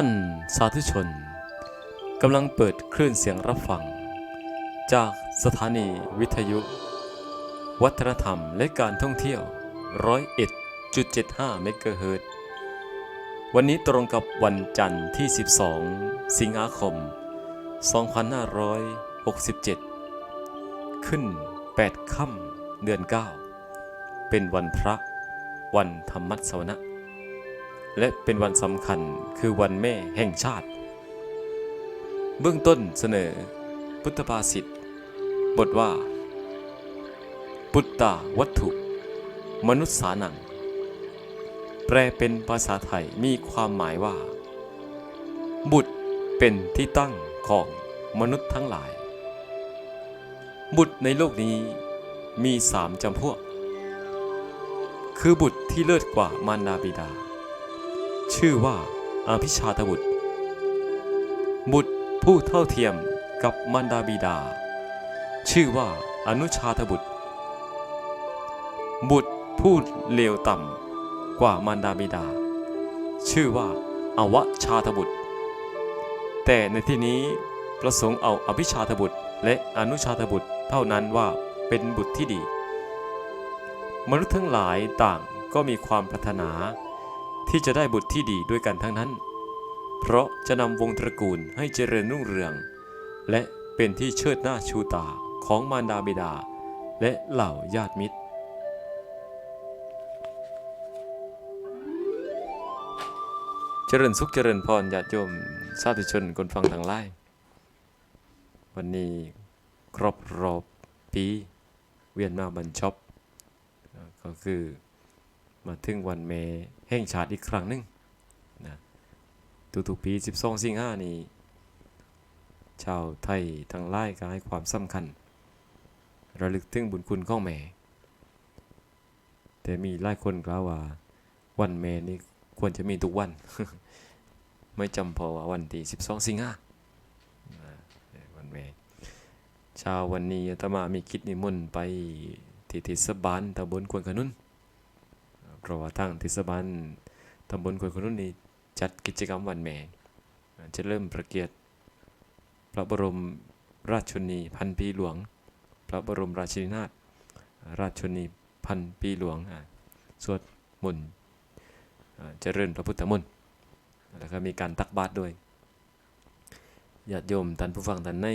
ท่านสาธุชนกำลังเปิดคลื่นเสียงรับฟัง จากสถานีวิทยุ วัฒนธรรมและการท่องเที่ยวร้อยเอ็ดจุดเมกะเฮิรตวันนี้ตรงกับวันจันทร์ที่ 12 สิงหาคม 2567 ขึ้น 8 ค่ำเดือน 9 เป็นวันพระ วันธรรมัสวนะ และเป็นวันสำคัญคือวันแม่แห่งชาติ เบื้องต้นเสนอ พุทธภาษิตบทว่า ปุตตาวัตถุ มนุษย์สานัง แปลเป็นภาษาไทยมีความหมายว่า บุตรเป็นที่ตั้งของมนุษย์ทั้งหลาย บุตรในโลกนี้มีสามจำพวก คือบุตรที่เลิศกว่ามารดาบิดา ชื่อว่าอภิชาตบุตร บุตรผู้เท่าเทียมกับมารดาบิดา ชื่อว่าอนุชาตบุตร บุตรผู้เลวต่ำกว่ามารดาบิดา ชื่อว่าอวชาตบุตร แต่ในที่นี้ประสงค์เอาอภิชาตบุตร และอนุชาตบุตรเท่านั้นว่าเป็นบุตรที่ดี มนุษย์ทั้งหลายต่างก็มีความปรารถนา ที่จะได้บุตรที่ดีด้วยกันทั้งนั้น เพราะจะนำวงตระกูลให้เจริญรุ่งเรือง และเป็นที่เชิดหน้าชูตาของมารดาบิดา และเหล่าญาติมิตร เจริญสุขเจริญพรญาติโยมสาธุชนคนฟังทางไลน์วันนี้ครบรอบปีเวียนมาบรรจบเอ่อก็คือ มาถึงวันเมแห่งชาติอีกครั้งหนึ่งนะทุกๆปี 12 สิงหานี้ ชาวไทยทางไล่ก็ให้ความสำคัญ ระลึกถึงบุญคุณของแม่ แต่มีหลายคนกล่าวว่าวันแม่นี่ควรจะมีทุกวัน ไม่จำเพอว่าวันที่ 12 สิงหาอ่าวันแม่ชาววันนี้อาตมามีคิดนิมนต์ไปที่เทศบาลตำบลควนขนุน ราะว่าทางเทศบาลตำบลควนขนุนนี่จัดกิจกรรมวันแม่จะเริ่มประเกียรติพระบรมราชชนีพันปีหลวง พระบรมราชินีนาถราชชนีพันปีหลวงสวดมนต์เจริญพระพุทธมนต์แล้วก็มีการตักบาตรด้วยญาติโยมท่านผู้ฟังท่านใน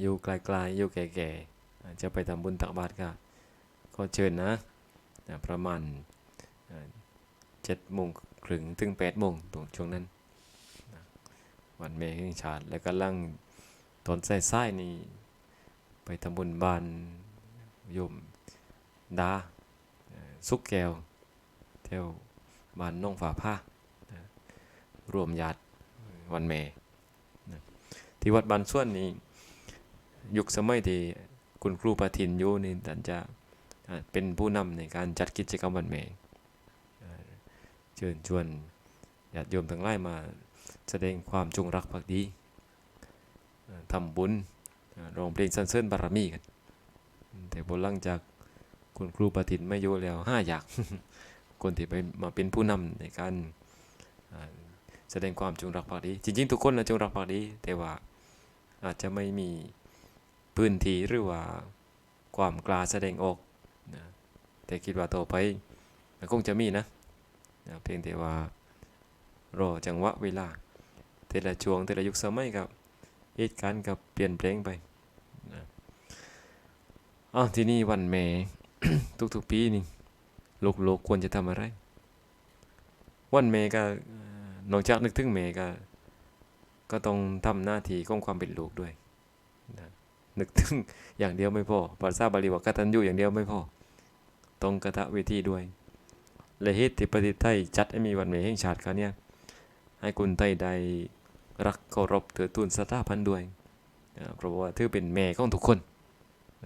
อยู่ไกลๆอยู่แก่ๆอ่จะไปทำบุญตักบาตรก็ก็เชิญนะ ประมาณ เจ็ดโมงครึ่งถึงแปดโมงตรงช่วงนั้น วันแม่แห่งชาติแล้วก็ลังตอนใส่ๆนี่ไปทำบุญบ้านโยมดาสุกแก้วแถวบ้านน้องฝาผ้ารวมญาติวันแม่นะที่วัดบ้านส่วนนี้ยุคสมัยที่คุณครูประทินอยู่นี่ท่านจะเป็นผู้นำในการจัดกิจกรรมวันแม่อ่า เชิญชวนญาติโยมทั้งหลายมาแสดงความจงรักภักดีทำบุญร้องเพลงสรรเสริญบารมีกันแต่บนหลังจากคุณครูประทินไม่อยู่แล้วห้าอยากคนที่ไปมาเป็นผู้นำในการแสดงความจงรักภักดี จริง ๆ ทุกคนนะจงรักภักดี แต่ว่าอาจจะไม่มีพื้นที่หรือว่าความกล้าแสดงออกนะแต่คิดว่าต่อไปคงจะมีนะ นะเพียงแต่ว่ารอจังหวะเวลา แต่ละช่วงแต่ละยุคสมัยครับเหตุการณ์กับเปลี่ยนแปลงไปนะอ้าวที่นี่วันแม่ทุกๆปีนี่โลกโลกควรจะทำอะไร วันแม่ก็เอ่อนอกจากนึกถึงแม่ก็ก็ต้องทำหน้าที่ของความเป็นลูกด้วยนะนึกถึงอย่างเดียวไม่พอภาษาบาลีว่ากตัญญูอย่างเดียวไม่พอต้องกระทะเวทีด้วย และเหตุที่ประเทศไทยจัดให้มีวันแม่แห่งชาติคราวเนี้ยให้คนไทยได้รักเคารพเถือตูนสถาพันธ์ด้วยเพราะว่าถือเป็นแม่ของทุกคน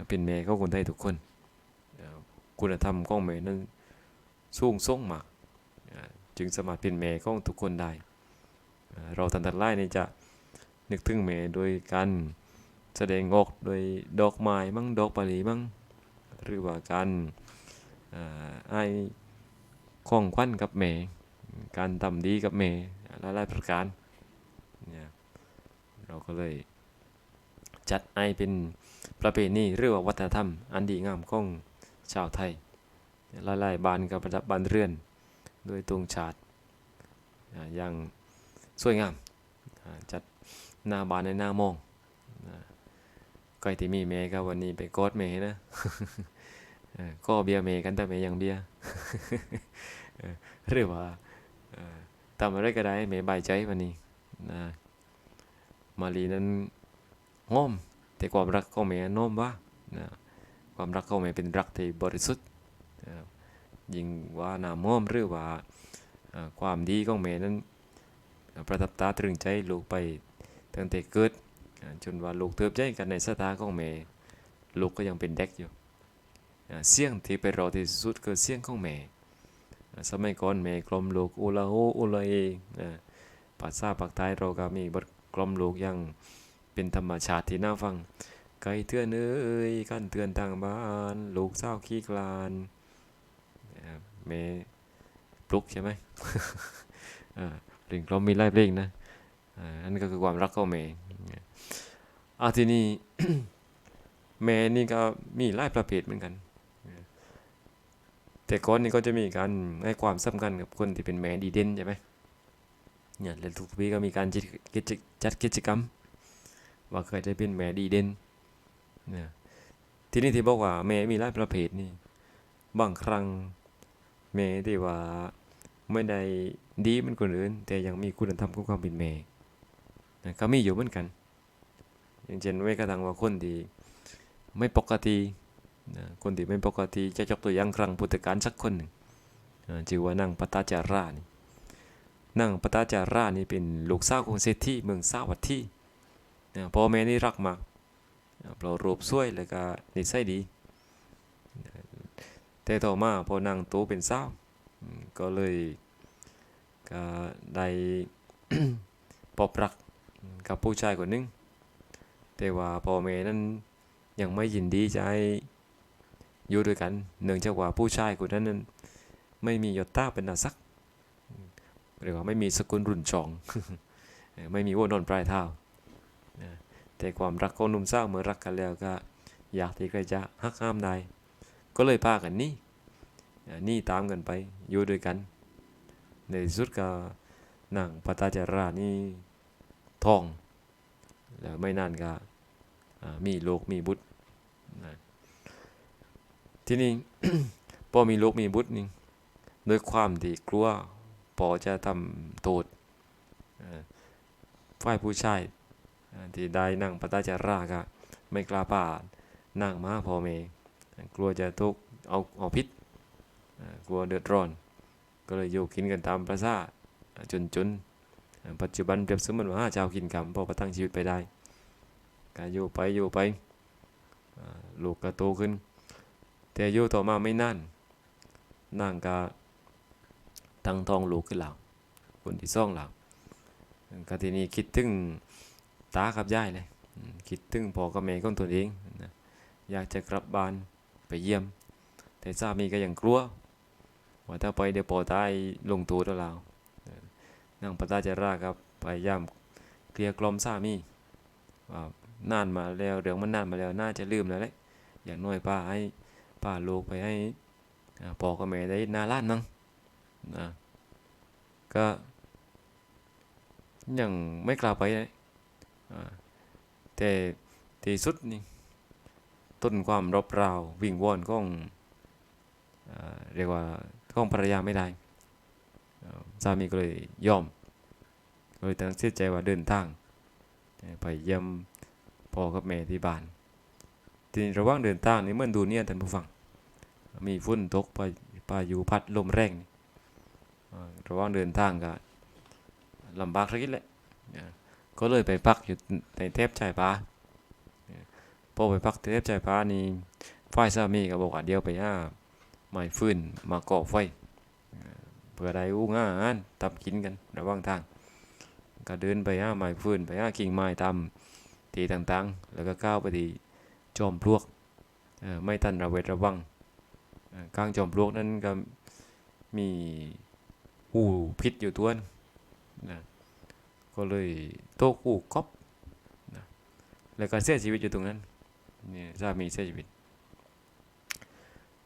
เป็นแม่ของคนไทยทุกคน คุณธรรมของแม่นั้นสูงส่งมากจึงสามารถเป็นแม่ของทุกคนได้ เราทันทันไล่นี่จะนึกถึงแม่โดยการแสดงออกโดยดอกไม้มั่งดอกปาลีมั่งหรือว่าการอ่าให้ ข้องขวัญกับแม่การทำดีกับแม่หลายๆประการเนี่ยเราก็เลยจัดไอเป็นประเพณีหรือว่าวัฒนธรรม อันดีงามของชาวไทยหลายๆบานกับประดับบานเรือนด้วยตรงชาติอย่างสวยงามจัดหน้าบานในหน้ามองอ่าใครที่มีเมก็วันนี้ไปกอดเมนะก็เบียร์เมกันแต่เมยังเบียร์ หรือว่าทำอะไรก็ได้ให้เมบายใจวันนี้นะมารีนั้นง้อมแต่ความรักของเมโน้มว่านะความรักของเมเป็นรักที่บริสุทธิ์ยิ่งว่านาม้อมหรือว่าความดีของเมนั้นประทับตาตรึงใจลูกไปตั้งแต่เกิดจนว่าลูกเติบใหญ่กันในสายตาของเมลูกก็ยังเป็นเด็กอยู่เสียงที่ไปรอที่สุดคือเสียงของแม่ สมัยก่อนแม่กลมลูกอุลาโฮอุลาเออ่าภาษาปากใต้เราก็มีบทกลมลูกย่างเป็นธรรมชาติที่น่าฟัง ไก่เตือนเอ้ยกันเตือนทางบ้าน ลูกเศร้าขี้คลานนะครับเมปลุกใช่ไหมอ่าเพลงกลมมีไล่เพลงนะอ่านั่นก็คือความรักของเมย์อาทีนี้เมย์นี่ก็มีหลายประเภทเหมือนกัน แต่ก่อนนี่ก็จะมีการให้ความสำคัญกับคนที่เป็นแม่ดีเด่นใช่ไหมเนี่ยแล้วทุกปีก็มีการจัดกิจจัดกิจกรรม ว่าเคยได้เป็นแม่ดีเด่นเนี่ยทีนี้ที่บอกว่าแม่มีหลายประเภทนี่บางครั้งแม่ที่ว่าไม่ได้ดีเหมือนคนอื่น แต่ยังมีคุณธรรมของความเป็นแม่นะก็มีอยู่เหมือนกัน อย่างเช่นเวกระทังว่าคนที่ไม่ปกติ นะคนที่ไม่ปกติจะยกตัวอย่างครั้งพุทธกาลสักคนหนึ่งชื่อว่านางปตาจารานี่นางปตาจารานี่เป็นลูกสาวของเศรษฐีเมืองสาวัตถีพ่อแม่นี่รักมากนะเรารูปสวยแล้วก็นิสัยดี แต่ต่อมาพอนางโตเป็นสาวก็เลยก็ได้พบรักกับผู้ชายคนหนึง แต่ว่าพ่อแม่นั้นยังไม่ยินดีจะให้ อยู่ด้วยกันเนื่องจากว่าผู้ชายคนนั้นนั้นไม่มียศต้าเป็นอาศักหรือว่าไม่มีสกุลรุ่นชอง ไม่มีวัวนอนปลายเท้าแต่ความรักของหนุ่มสาวเมื่อรักกันแล้วก็ อยากที่ใครจะหักห้ามได้ก็เลยพากันนี่นี่ตามกันไปอยู่ด้วยกัน ในสุดก็นางปตาจารานี่ทอง แล้วไม่นานก็มีโลกมีบุตร ที่นี้พอมีลูกมีบุตรนี่ด้วยความที่กลัวพอจะทำโทษฝ่ายผู้ชายที่ได้นั่งปตาจาราก็ไม่กล้าป่านั่งมาพ่อแม่กลัวจะทุกข์เอาเอาพิษกลัวเดือดร้อน ก็เลยอยู่กินกันตามประสาจนจนปัจจุบันเปรียบเสมือนว่าหาเจ้ากินกรรมพอประทังชีวิตไปได้ก็อยู่ไปอยู่ไปลูกก็โตขึ้น แต่อยู่ต่อมาไม่นานนางก็ตั้งท้องลูกขึ้นหลังคนที่ซ่องหลังก็ทีนี้คิดถึงตากับยายเลยคิดถึงพ่อกับแม่ของตนเองนะอยากจะกลับบ้านไปเยี่ยม แต่สามีก็ยังกลัวว่าถ้าไปเดี๋ยวพ่อตายลงตัวแล้วเรานางปตาจาราครับพยายามเกลียกลอมสามีว่านานมาแล้วเรื่องมันนานมาแล้วน่าจะลืมแล้วแหละอย่างน้อยป้าให้ ป้าลูกไปให้พ่อกับแม่ได้นาล้านนังนะก็ยังไม่กล้าไปเลยแต่ที่สุดนี่ต้นความรบราววิ่งวอนของอเรียกว่าของภรรยาไม่ได้อ่าสามีก็เลยยอมก็เลยตัดสินใจว่าเดินทางไปเยี่ยมพ่อกับแม่ที่บ้าน ทีนี้ระหว่างเดินทางนี่เหมือนดูเนี่ยท่านผู้ฟัง มีฝนตกพาพายุพัดลมแรงระหว่างเดินทางก็ลำบากสักนิดแหละก็เลยไปพักอยู่ในเทพชายฟ้าพอไปพักเทพชายฟ้านี่ฝ่ายสามีก็บอกว่าเดียวไปหาไม้ฟืนมาก่อไฟเพื่อได้อู้งาอาหารทำกินกันระหว่างทาง ก็เดินไปหาไม้ฟืนไปหากิ่งไม้ตามที่ต่างๆ แล้วก็ก้าวไปที่ จอมปลวกไม่ทันระเวดระวังกลางจอมปลวกนั้นก็มีหูพิษอยู่ตัวนนะก็เลยโตกอูก๊อบนะแล้วก็เสียชีวิตอยู่ตรงนั้นนี่สามีเสียชีวิต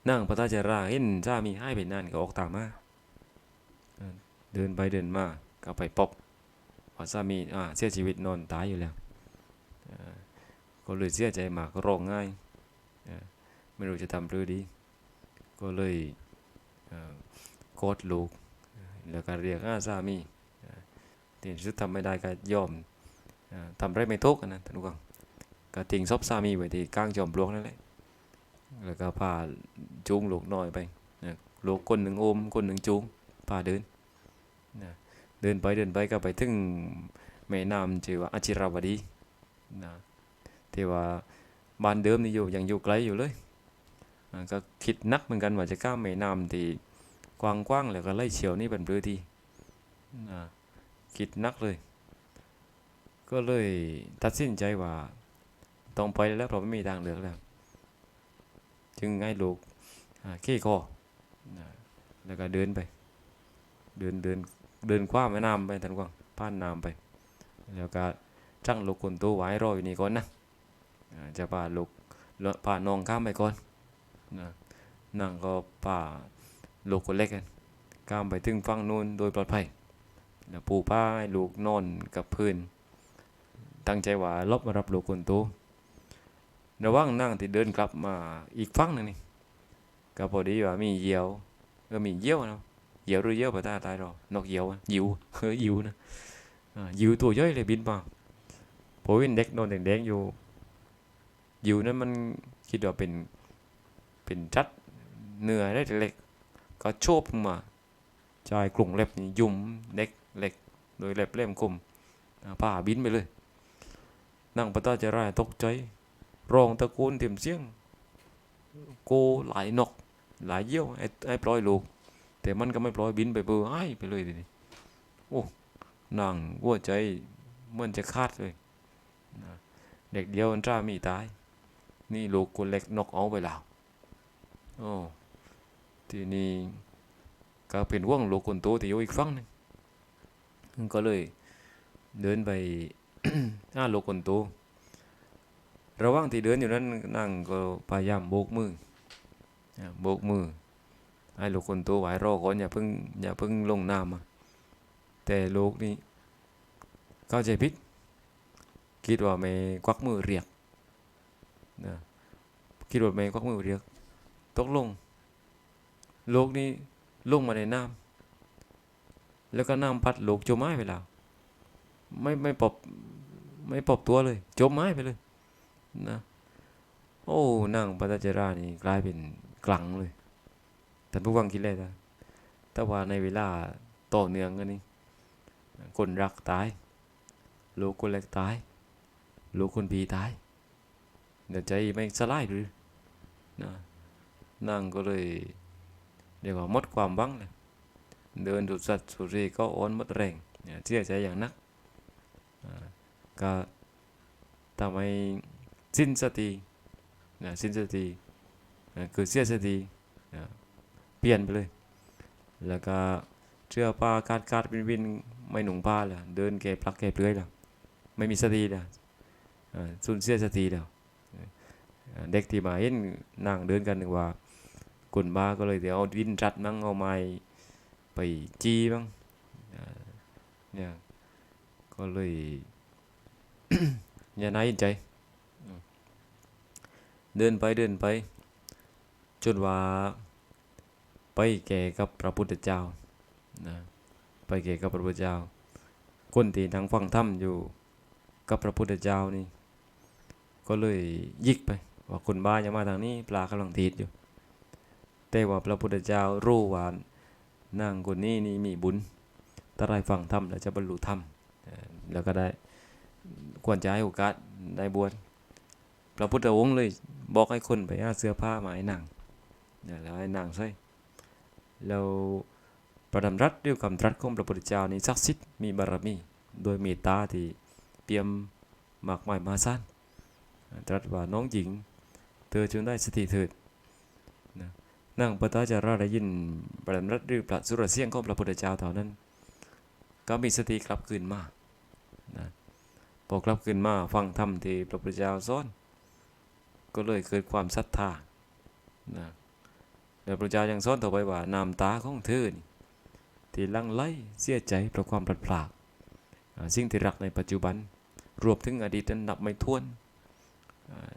นางพระตาจาราเห็นสามีใหายไปนานก็ออกตามมาเดินไปเดินมาก็ไปปอบว่าสามีอ่าเสียชีวิตนอนตายอยู่แล้ว ก็เลยเสียใจมากร้องไห้เอ่อไม่รู้จะทำหรือดี ก็เลยเอ่อกอดลูก แล้วก็เรียกอาสามีอ่าที่สุดทำไม่ได้ก็ยอมทำไรไม่ทุกนะท่านผู้ฟังก็ทิ้งศพสามีไว้ที่กลางจอมปลวกนั่นแหละ แล้วก็พาจูงลูกน้อยไปลูกคนหนึ่งอมคนหนึ่งจูงพาเดิน เดินไปเดินไปก็ไปถึงแม่น้ำชื่อว่าอาชิราวดีนะ ที่ว่าบ้านเดิมนี่อยู่ยังอยู่ไกลอยู่เลยก็คิดนักเหมือนกันว่าจะข้ามแม่น้ำที่กว้างๆแล้วก็ไล่เฉียวนี่เป็นพื้นที่คิดนักเลย ก็เลยตัดสินใจว่าต้องไปแล้วเพราะไม่มีทางเหลือแล้วจึงให้ลูกขี้คอแล้วก็เดินไป เดินเดินเดินคว้าแม่น้ำไปทันกว้างผ่านน้ำไป แล้วก็จังลูกคนตัวไว้รออยู่นี่ก่อนนะ จะพาลูกพาน้องข้ามไปก่อนนะนั่งก็พาลูกคนเล็กกันข้ามไปถึงฝั่งนู้นโดยปลอดภัยแล้วปู่ป้าลูกนอนกับพื้น ตั้งใจว่าลบมารับลูกคนโตระหว่างนั่งที่เดินกลับมาอีกฝั่งหนึงนี่ก็พอดีว่ามีเหยี่ยวก็มีเหยี่ยวนะเหยี่ยวหรือเหยี่ยวภาษาใต้เรานกเหยี่ยวยิวเฮ้ยยิวนะอ่ายิวตัวย่อยเลยบินมาผมเห็นเด็กนอนแดงๆอยู่ ยิวนั้นมันคิดว่าเป็นเป็นจัดเนื้อได้เล็กก็โชบมาชายกลุ่งเล็บยุ่มเล็กเล็กโดยเล็บเล่มคมอ่าผ้าบินไปเลย นั่งปะต้าจะร่ายตกใจรองตะโกนเต็มเสียงโกหลายนก หลายเยี่ยวไอ้ไอ้ปล่อยลูก แต่มันก็ไม่ปล่อยบินไปเบอร์ให้ไปเลยทีนี้โอ้นั่งหัวใจมันจะขาดเลยเด็กเดียวมันจ้ามีตาย นี่ลูกคนเล็กนกเอาไปแล้วโอ้ทีนี้ก็เป็นว่องลูกคนโตที่อยู่อีกฝั่งหนึงก็เลยเดินไปหาลูกคนโตระหว่างที่เดินอยู่นั้นนั่งก็พยายามโบกมือโบกมือให้ลูกคนโตไหวรอก่อนอย่าเพิ่งอย่าเพิ่งลงน้ำมาแต่ลูกนี่เข้าใจผิดคิดว่าไม่ควักมือเรียก นะคิดว่าไม่ควักมือเรียกตกลง โลกนี้ลงมาในน้ำแล้วก็น้ำพัดโลกจมหายไปแล้ว ไม่ไม่ปอบไม่ปอบตัวเลย จมหายไปเลย นะ โอ้นางปัตจารานี่กลายเป็นกลังเลยท่ผู้ฟังคิดเลยนะแต่ว่าในเวลาต่อเนื่องกันนี่คนรักตาย ลูกคนเล็กตาย ลูกคนพีตาย เดี๋ยวใจไม่สลายหรือนะนางก็เลยเรียกว่าหมดความหวังเลยเดินสุสัตว์สุรีก็อ่อนหมดแรงเนี่ยเสียใจอย่างนักก็ทำให้สิ้นสตินะสิ้นสติคือเสียสตินะเปลี่ยนไปเลย แล้วก็เชื่อผ้าคาดคาดวินวินไม่หนุ่งผ้าเลยเดินแกพลักแกเปลือยแล้วไม่มีสติแล้วอ่าสูญเสียสติแล้วอ่า เด็กที่มาเห็นนั่งเดินกันนึกว่ากุนบ้าก็เลยเดี๋ยวเอาดินรัดมั้งเอาไม้ไปจี้มั้งเนี่ยก็เลยอย่าน่าเห็นใจ เดินไปเดินไป จนว่าไปแก่กับพระพุทธเจ้านะไปแก่กับพระพุทธเจ้า คนที่นั่งฟังธรรมอยู่กับพระพุทธเจ้านี่ ก็เลยยิกไป ว่าคนบ้าอย่ามาทางนี้ปลากำลังทีดอยู่ แต่ว่าพระพุทธเจ้ารู้ว่านางคนนี้นี่มีบุญถ้าได้ฟังธรรมแล้วจะบรรลุธรรมเอ่อแล้วก็ได้ควรจะให้โอกาสได้บวชพระพุทธองค์เลยบอกให้คนไปหาเสื้อผ้ามาให้นางแล้วให้นางใส่แล้วประดำรัสด้วยคำตรัสของพระพุทธเจ้านี่ศักดิ์สิทธิ์มีบารมี โดยเมตตาที่เปี่ยมมากมายมหาศาลตรัสว่าน้องหญิง เธอจงได้สติเถิดนะนั่งปตาจาราได้ยินปรมรัตหรือพระสุรเสียงของพระพุทธเจ้าเท่านั้น ก็มีสติกลับคืนมานะพอกลับขึ้นมาฟังธรรมที่พระพุทธเจ้าสอนก็เลยเกิดความศรัทธานะแล้วพระเจ้ายังสอนต่อไปว่าน้ำตาของเธอที่ลังไลเสียใจเพราะความพลัดพรากสิ่งที่รักในปัจจุบัน รวมถึงอดีตนั้นนับไม่ถ้วน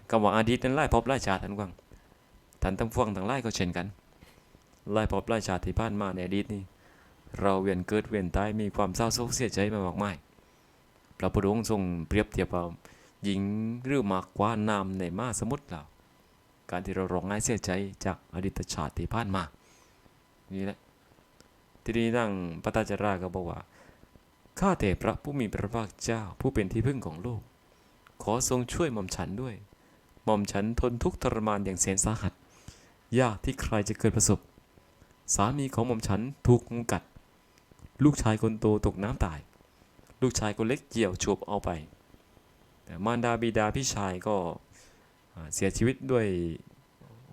คำว่าอดีตนั้นไล่พบไล่ชาติทันกวังท่านทั้งพวงทั้งไล่ก็เช่นกันไล่พบไล่ชาติที่ผ่านมาในอดีตนี่เราเวียนเกิดเวียนตายมีความเศร้าโศกเสียใจมามากมายพระพุทธองค์ทรงเปรียบเทียบว่าหญิงหรือมากกว่าน้ำในมาสมุทรเราการที่เราร้องไห้เสียใจจากอดีตชาติที่ผ่านมา นี่แหละ ทีนี้นั่งปตาจาราก็บอกว่า ข้าแต่พระผู้มีพระภาคเจ้าผู้เป็นที่พึ่งของโลก ขอทรงช่วยหม่อมฉันด้วย หม่อมฉันทนทุกข์ทรมานอย่างแสนสาหัส ยากที่ใครจะเกิดประสบ สามีของหม่อมฉันถูกงูกัด ลูกชายคนโตตกน้ำตาย ลูกชายคนเล็กเกี่ยวฉบเอาไป แต่มารดาบิดาพี่ชายก็เสียชีวิตด้วย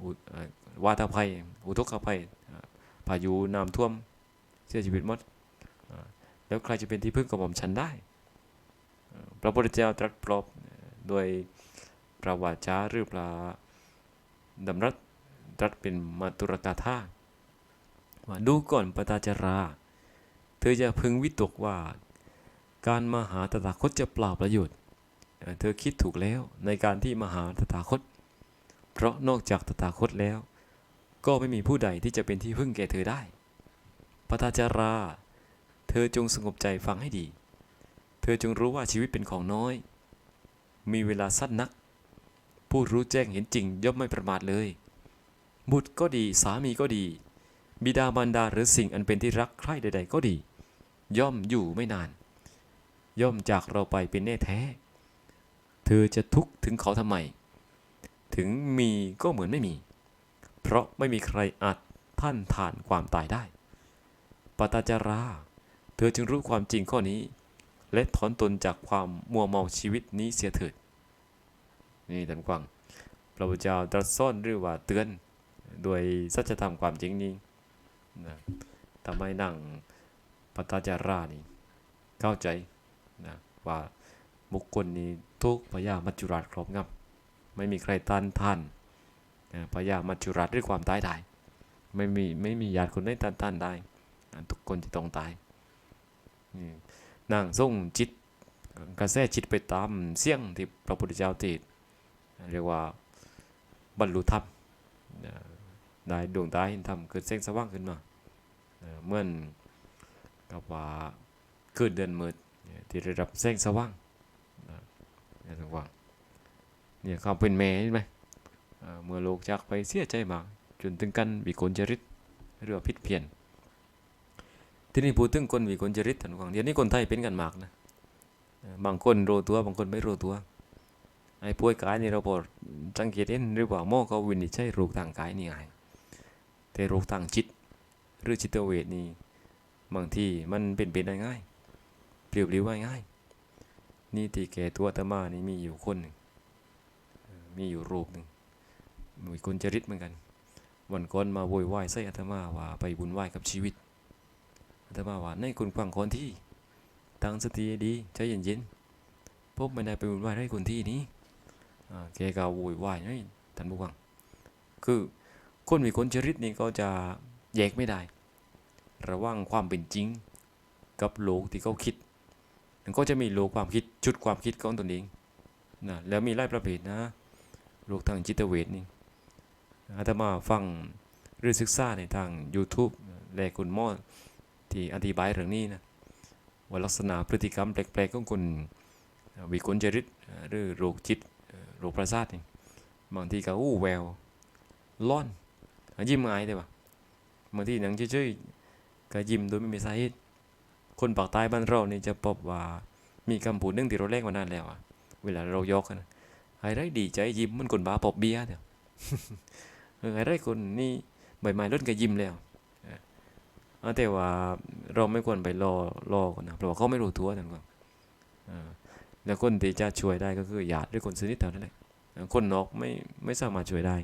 อุอ่าวาตภัย อุทกภัยพายุน้ำท่วมเสียชีวิตหมด แล้วใครจะเป็นที่พึ่งของหม่อมฉันได้ พระพุทธเจ้าตรัสปลอบ โดยพระวาจาหรือพระดำรัสตรัสเป็นมาตุรกาธาว่าดูก่อนปตาจรา เธอจะพึงวิตกว่า การมาหาตถาคตจะเปล่าประโยชน์ เธอคิดถูกแล้วในการที่มาหาตถาคต เพราะนอกจากตถาคตแล้ว ก็ไม่มีผู้ใดที่จะเป็นที่พึ่งแก่เธอได้ปตาจรา เธอจงสงบใจฟังให้ดี เธอจงรู้ว่าชีวิตเป็นของน้อย มีเวลาสั้นนัก ผู้รู้แจ้งเห็นจริงย่อมไม่ประมาทเลย บุตรก็ดีสามีก็ดี บิดามารดาหรือสิ่งอันเป็นที่รักใคร่ใด ๆ ก็ดี ย่อมอยู่ไม่นาน ย่อมจากเราไปเป็นแน่แท้ เธอจะทุกข์ถึงเขาทำไม ถึงมีก็เหมือนไม่มี เพราะไม่มีใครอาจท่านทานความตายได้ปตาจารา เธอจึงรู้ความจริงข้อนี้ และถอนตนจากความมัวเมาชีวิตนี้เสียเถิด นี่ท่านกวางพระพุทธเจ้าตรัสสอนหรือว่าเตือนโดยสัจธรรมความจริงนี้นะทำให้นั่งปตจารานี่เข้าใจนะว่าบุคคลนี้ทุกพยามัจจุราชครอบงำไม่มีใครต้านทานพยามัจจุราชด้วยความตายได้ไม่มีไม่มีญาติคนไหนต้านทานได้ทุกคนจะต้องตายนี่นางส่งจิตกระแสจิตไปตามเสียงที่พระพุทธเจ้าตรัส เรียกว่าบรรลุธรรมได้ดวงตาเห็นธรรมเกิดแสงสว่างขึ้นมาเหมื่อนกับว่าเกิดเดือนมืดเนี่ยที่ได้รับแสงสว่างเนี่ยสว่างเนี่ยความเป็นแม่เห็นไหมเมื่อโลกจากไปเสียใจมากจนถึงกันวิกลจริตหรือว่าพิษเพียนที่นี้พูดถึงคนวิกลจริตท่านผู้ฟังเดี๋ยวนี้คนไทยเป็นกันมากนะบางคนรู้ตัวบางคนไม่รู้ตัว ไอ้ป่วยกายนี่เราพอสังเกตเห็นหรือว่าหมอเขาวินิจฉัยโรคทางกายนี่ไงแต่โรคทางจิต หรือจิตเวชนี่บางทีมันเป็นเป็นได้ง่าย เปลี่ยวปลิวได้ง่าย นี่ที่แก่ตัวตมานี่มีอยู่คนหนึ่งมีอยู่รูปหนึ่งมีคนจริตเหมือนกัน วันก่อนมาโวยวายใส่อาตมาว่าไปบุญไหวายกับชีวิตอาตมาว่าในคุณฟังคนที่ตั้งสติดีใจเย็นๆพบไม่ได้ไปวุ่นวายให้คนที่นี้ แกก็โวยวายให้ท่านผู้ฟัง คือคนมีคนจริตนี่ก็จะแยกไม่ได้ ระว่างความเป็นจริงกับโลกที่เขาคิดมันก็จะมีโลกความคิดชุดความคิดของตนเองนะแล้วมีหลายประเภทนะโลกทางจิตเวชนี่อาตมาฟังหรือศึกษาในทาง YouTube และคุณหมอที่อธิบายเรื่องนี้นะว่าลักษณะพฤติกรรมแปลกๆของคนวิกลจริตเอ่อหรือโรคจิต รคประสาทนี่บางทีก็อู้แววร้อนยิ้มอายได้ปะบางทีหนังเฉยๆก็ยิ้มโดยไม่มีสาเหตุคนปากใต้บ้านเรานี่จะพบว่ามีคำพูดนึงที่เราเล่นมานานแล้วอะเวลาเรายกนะไอ้ไรดีใจยิ้มมันคนบ้าปอบเบียเดียวไอ้ไรคนนี่ใบไม้ล้นก็ยิ้มแล้วแต่ว่าเราไม่ควรไปรอรอก่อนนะเพราะว่าเขาไม่รู้ตัวนั่นก่อน แล้วคนที่จะช่วยได้ก็คือญาติหรือคนสนิทเท่านั้นแหละอ่าคนนอกไม่ไม่สามารถช่วยได้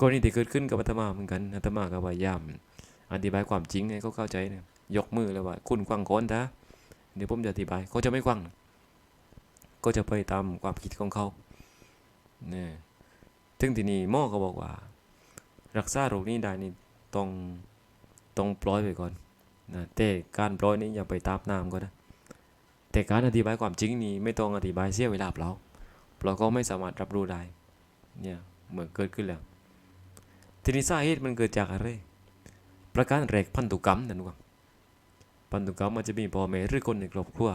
กรณีที่เกิดขึ้นกับอาตมาเหมือนกันอาตมาก็พยายามอธิบายความจริงให้เขาเข้าใจนะยกมือเลยว่า คุณควังโคนนะเดี๋ยวผมจะอธิบายเขาจะไม่ควังก็จะไปตามความคิดของเขาเนี่ยถึงที่นี้หมอก็บอกว่า รักษาโรคนี้ได้นี่ต้องต้องปล่อยไปก่อนนะแต่การปล่อยนี้อย่าไปตามน้ำก็นะ แต่การอธิบายความจริงนี่ไม่ต้องอธิบายเสียเวลาเปล่าเราก็ไม่สามารถรับรู้ได้เนี่ยเหมื่อเกิดขึ้นแล้วทีนี้สาเหตุมันเกิดจากอะไร ประการแรกพันธุกรรมนั่นว่าพันธุกรรมมันจะมีพ่อแม่หรือคนในครอบครัว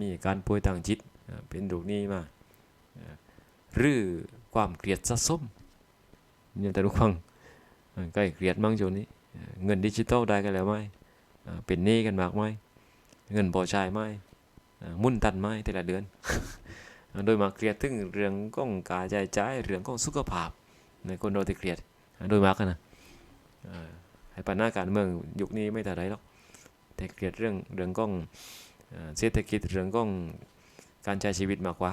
มีการป่วยทางจิตเป็นโรคนี้มาหรือความเกลียดสะสมเนี่ยแต่ทุกฟังใกล้เกลียดมั่งโจวนี้ เงินดิจิตอลได้กันแล้วไหมอ่าเป็นหนี้กันมากไหมเงินพอใช้ไหม มุ่นตันไหมแต่ละเดือน โดยมาเกลียดถึงเรื่องของการใช้จ่ายเรื่องของสุขภาพในคนเราที่เกลียดโดยมากนะให้ปัญหาการเมืองยุคนี้ไม่เท่ไรหรอกแต่เกลียดเรื่องเรื่องของอ่าเศรษฐกิจเรื่องของการใช้ชีวิตมากกว่า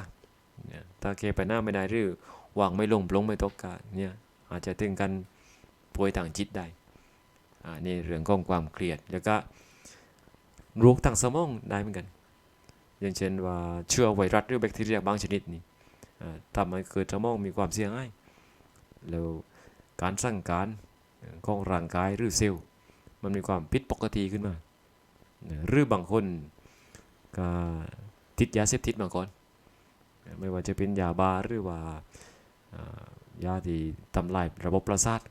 ถ้าแก้ปัญหาไม่ได้หรือวางไม่ลงปลงไม่ตกกะเนี่ยอาจจะถึงกันป่วยทางจิตได้อ่านี่เรื่องของความเครียดแล้วก็โรคทางสมองได้เหมือนกัน อย่างเช่นว่าเชื้อไวรัสหรือแบคทีเรียบางชนิดนี่ทำให้เกิดสมองมีความเสี่ยงง่ายแล้วการสั่งการของร่างกายหรือเซลล์มันมีความผิดปกติขึ้นมา หรือบางคนก็ติดยาเสพติดมาก่อน ไม่ว่าจะเป็นยาบาหรือว่ายาที่ทำลายระบบประสาท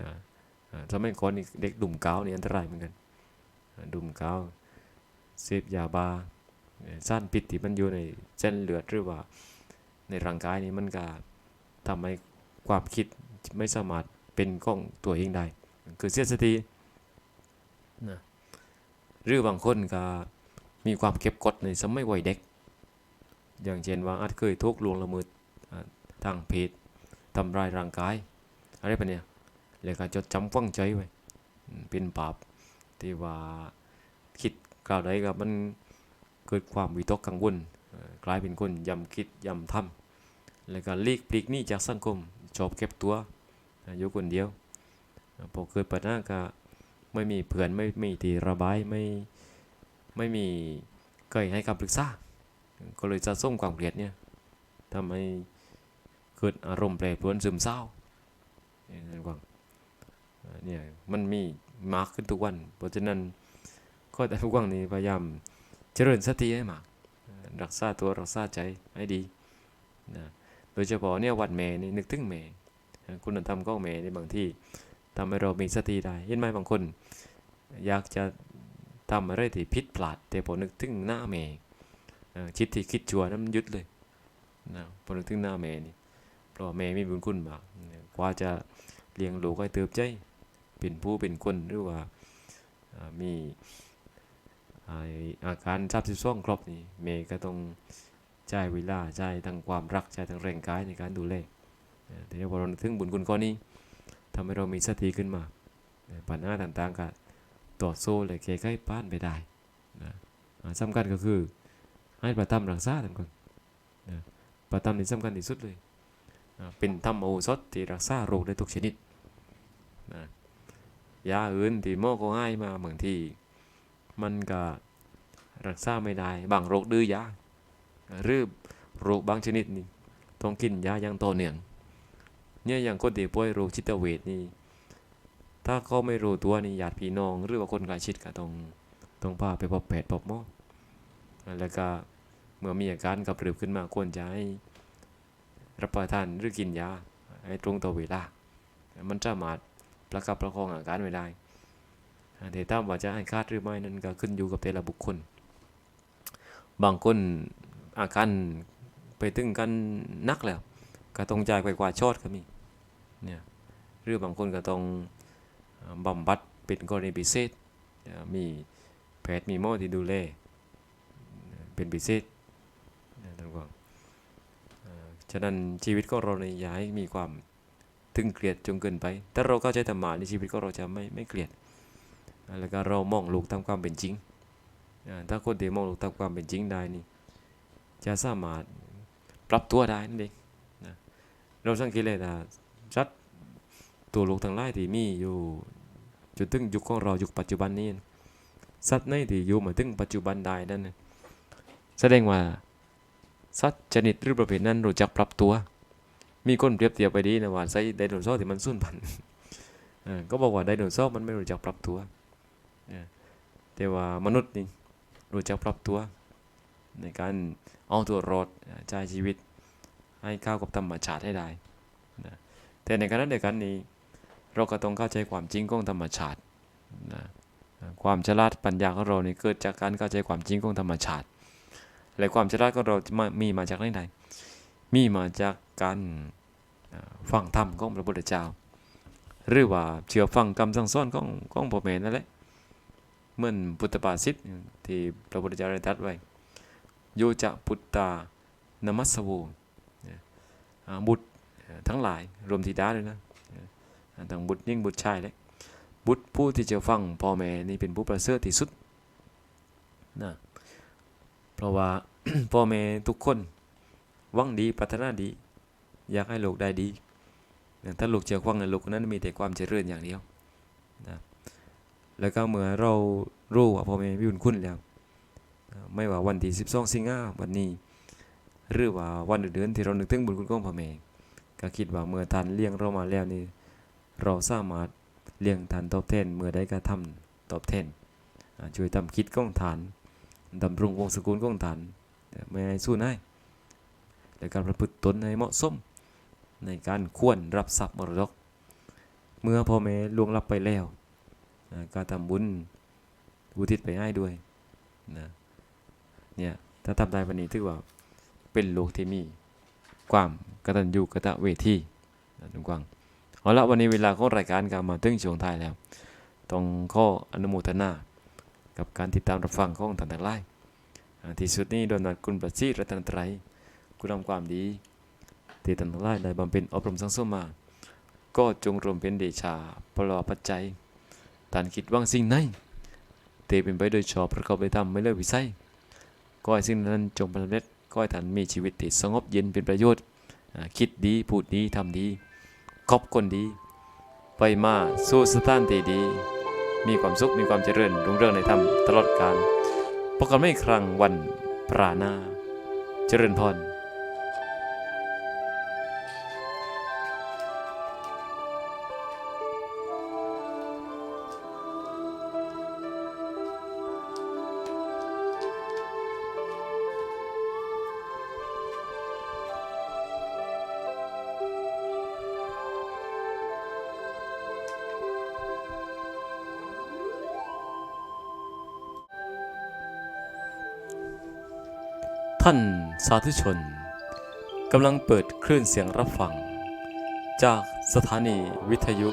นะอ่าสมัยก่อนเด็กดุ่มกาวนี่อันตรายเหมือนกัน ดุ่มกาวเสพยาบา สารพิษที่มันอยู่ในเส้นเลือดหรือว่า ในร่างกายนี่มันก็ทำให้ความคิดไม่สามารถเป็นของตัวเองได้ คือเสียสตินะหรือบางคนก็มีความเก็บกดในสมัยวัยเด็ก อย่างเช่นว่าอาจเคยทุกข์ลวงละเมิดอ่าทางเพศทำร้ายร่างกาย อะไรแบบเนี้ยแล้วก็จดจำฝังใจไว้ เป็นบาปที่ว่าคิดกล่าวใดกับมัน เกิดความวิตกกังวลกลายเป็นคนยำคิดยำทำแล้วก็ลีกปลีกหนี้จากสังคมชอบเก็บตัวอยู่คนเดียวพอเกิดปัญหาก็ไม่มีเพื่อนไม่มีที่ระบายไม่ไม่มีใครให้คำปรึกษาก็เลยจะส่งความเกลียดเนี่ยทำให้เกิดอารมณ์แปรปรวนซึมเศร้าเนี่ยกว่างอ่าเนี่ยมันมีมากขึ้นทุกวัน เพราะฉะนั้นก็แต่ทุกวันนี้พยายาม เจริญสติให้มากรักษาตัวรักษาใจให้ดีนะโดยเฉพาะเนี่ยวันแม่นี่นึกถึงแม่คุณธรรมของแม่ในบางที่ทำให้เรามีสติได้เห็นไหมบางคน อยากจะทำอะไรที่ผิดพลาด แต่พอนึกถึงหน้าแม่คิดที่คิดชัวนั้นมันยุดเลยนะพอนึกถึงหน้าแม่นี่เพราะแม่มีบุญคุณมากกว่าจะเลี้ยงลูกให้เติบใจเป็นผู้เป็นคนหรือว่ามี อาการทราบสิบสองครบนี่แม่ก็ต้องใช้เวลาใช้ทั้งความรักใช้ทั้งแรงกายในการดูแลนะแต่พอเราถึงบุญคุณข้อนี้ทำให้เรามีสติขึ้นมาปัญหาต่างๆก็ต่อสู้เลยแก้ไขผ่านไปได้นะสำคัญก็คือให้ประตามรักษาท่านก่อนนะประตามนี่สำคัญที่สุดเลยอ่าเป็นธรรมโอสถที่รักษาโรคได้ทุกชนิดนะยาอื่นที่หมอก็ให้มาบางที มันก็รักษาไม่ได้ บางโรคดื้อยาหรือโรคบางชนิดนี่ต้องกินยาอย่างต่อเนื่องเนี่ยอย่างคนที่ป่วยโรคจิตเวชนี่ถ้าเขาไม่รู้ตัวนี่ญาติพี่น้อง หรือว่าคนใกล้ชิดก็ต้องต้องพาไปพบแพทย์พบหมอแล้วก็เมื่อมีอาการกระปรือขึ้นมาควรจะให้รับประทานหรือกินยาให้ตรงต่อเวลา มันสามารถประคับประคองอาการไว้ได้ แต่ถ้าว่าจะให้คาดหรือไม่นั้นก็ขึ้นอยู่กับแต่ละบุคคล บางคนอาการไปถึงกันนักแล้วก็ต้องจ่ายไปกว่าชอดก็มีเนี่ยหรือบางคนก็ต้องบำบัดเป็นกรณีพิเศษ มีแพทย์มีหมอที่ดูแลเป็นพิเศษท่านกงเอ่อฉะนั้นชีวิตของเราในยอย่าให้มีความตึงเกลียดจนเกินไป ถ้าเราเข้าใจธรรมะในชีวิตของเราจะไม่ไม่เกลียด แล้วก็เรามองโลกตามความเป็นจริง ถ้าคนที่มองโลกตามความเป็นจริงได้นี่จะสามารถปรับตัวได้นั่นเองนะเราสังเกตเลยนะรัดตัวโลกทั้งหลายที่มีอยู่จนถึงยุคของเรายุคปัจจุบันนี้สัตว์ในที่อยู่มาถึงปัจจุบันได้นั่นแสดงว่าสัตว์ชนิดหรือประเภทนั้นรู้จักปรับตัว มีคนเปรียบเทียบไปดีนะว่าไซไดโนเสาร์ที่มันสูญพันธุ์ก็บอกว่าไดโนเสาร์มันไม่รู้จักปรับตัว แต่ว่ามนุษย์นี่รู้จักปรับตัว ในการเอาตัวรอดใช้ชีวิตให้เข้ากับธรรมชาติให้ได้นะแต่ในขณะเดียวกันนี้ เราก็ต้องเข้าใจความจริงของธรรมชาตินะความฉลาดปัญญาของเรานี่เกิดจากการเข้าใจความจริงของธรรมชาติ และความฉลาดของเราจะมีมาจากไหนใดมีมาจากการฟังธรรมของพระพุทธเจ้า หรือว่าเชื่อฟังคำสั่งสอนของของพ่อแม่นั่นแหละ เหมือนพุทธภาษิตที่พระพุทธเจ้าได้ตรัสไว้โยจะพุทธานมัสโวเนี่ยอ่าบุตรทั้งหลายรวมธิดาด้วยนะทั้งบุตรยิ่งบุตรชายเล็กบุตรผู้ที่จะฟังพ่อแม่นี่เป็นผู้ประเสริฐที่สุดนะเพราะว่าพ่อแม่ทุกคนวังดีปรารถนาดี อยากให้ลูกได้ดี ถ้าลูกเชื่อฟังในลูกนั้นมีแต่ความเจริญอย่างเดียว แล้วก็เมื่อเรารู้ว่าพ่อแม่มีบุญคุณแล้วไม่ว่าวันที่12 สิงหาวันนี้ หรือว่าวันอื่นๆที่เรานึกถึงบุญคุณของพ่อแม่ก็คิดว่าเมื่อท่านเลี้ยงเรามาแล้วนี่เราสามารถเลี้ยงทานตอบแทนเมื่อได้กระทำตอบแทนช่วยทำคิดก้องฐานดำรงวงศกุลก้องฐานไม่ให้สู้ให้และการประพฤติตนให้เหมาะสม ในการควรรับทรัพย์มรดก เมื่อพ่อแม่ล่วงลับไปแล้ว ก็ทำบุญอุทิศไปให้ด้วยนะเนี่ยถ้าทำได้วันนี้ถือว่าเป็นโลกที่มีความกตัญญูกตเวทีนะทุกกวางเอาละวันนี้เวลาของรายการก็มาถึงช่วงท้ายแล้ว ต้องข้ออนุโมทนากับการติดตามรับฟังของท่านทั้งหลายที่สุดนี้โดยนัดคุณประสิทธิ์รัตนตรัยคุณทำความดีที่ท่านทั้งหลายได้บำเพ็ญอบรมสังสมมา ก็จงรวมเป็นเดชาพลอปัจจัย ท่านคิดว่างสิ่งไหนเตเป็นไปโดยชอบประกอบไปตามไม่เลิกวิสัยก็ให้สิ่งนั้นจงสำเร็จก็ให้ท่านมีชีวิตที่สงบเย็นเป็นประโยชน์ คิดดีพูดดีทำดีคบคนดี ไปมาสู่สถานที่ดี มีความสุขมีความเจริญรุ่งเรืองในธรรมตลอดกาลพบกันไม่ครั้งวันปราณาเจริญพร สาธุชนกำลังเปิดคลื่นเสียงรับฟัง จากสถานีวิทยุ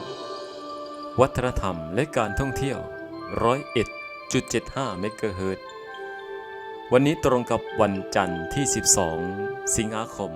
วัฒนธรรมและการท่องเที่ยว 101.75 เมกะเฮิรตซ์วันนี้ตรงกับวันจันทร์ที่ 12 สิงหาคม